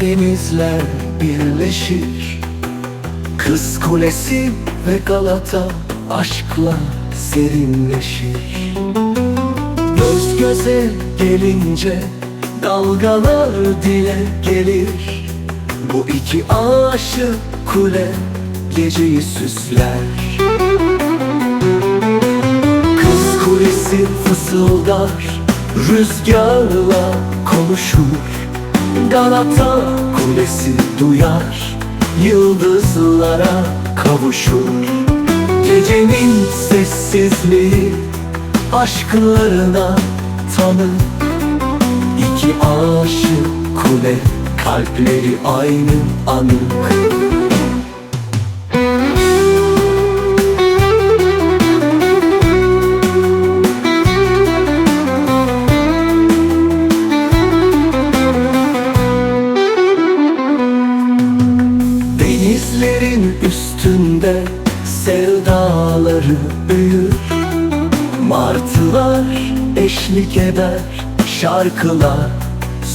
denizler birleşir. Kız Kulesi ve Galata aşkla serinleşir. Göz göze gelince dalgalar dile gelir. Bu iki aşık kule geceyi süsler. Kız kulesi fısıldar Rüzgarla konuşur Galata kulesi duyar Yıldızlara kavuşur. Gecenin sessizliği Aşklarına tanı İki aşık kule Kalpleri aynı anık Denizlerin üstünde sevdaları büyür. Martılar eşlik eder, şarkılar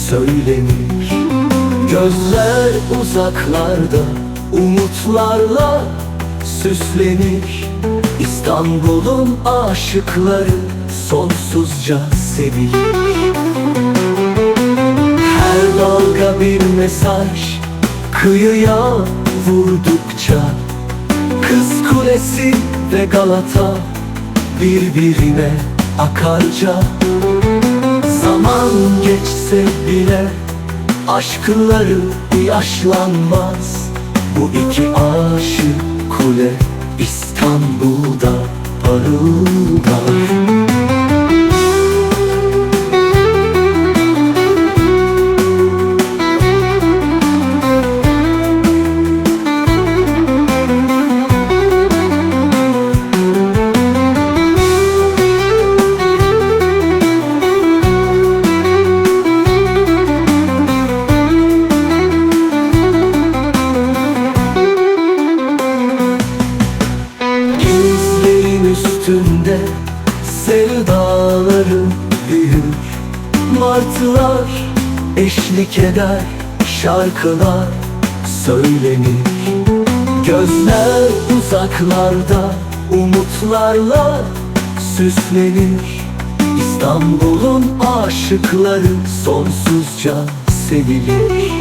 söylenir. Gözler uzaklarda, umutlarla süslenir. İstanbul'un aşıkları sonsuzca sevilir. Her dalga bir mesaj Kıyıya vurdukça Kız Kulesi ve Galata Birbirine akarca. Zaman geçse bile Aşkları yaşlanmaz Bu iki aşık kule İstanbul'da parıldar sevdaları büyür. Martılar eşlik eder şarkılar söylenir. Gözler uzaklarda umutlarla süslenir. İstanbul'un aşıkları sonsuzca sevilir.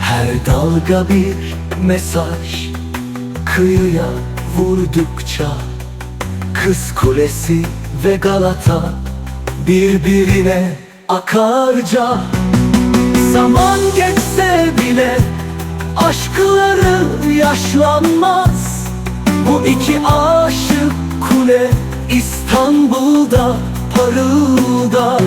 Her dalga bir mesaj Kıyıya vurdukça Kız Kulesi ve Galata Birbirine akarca. Zaman geçse bile Aşkları yaşlanmaz. Bu iki aşık kule İstanbul'da parıldar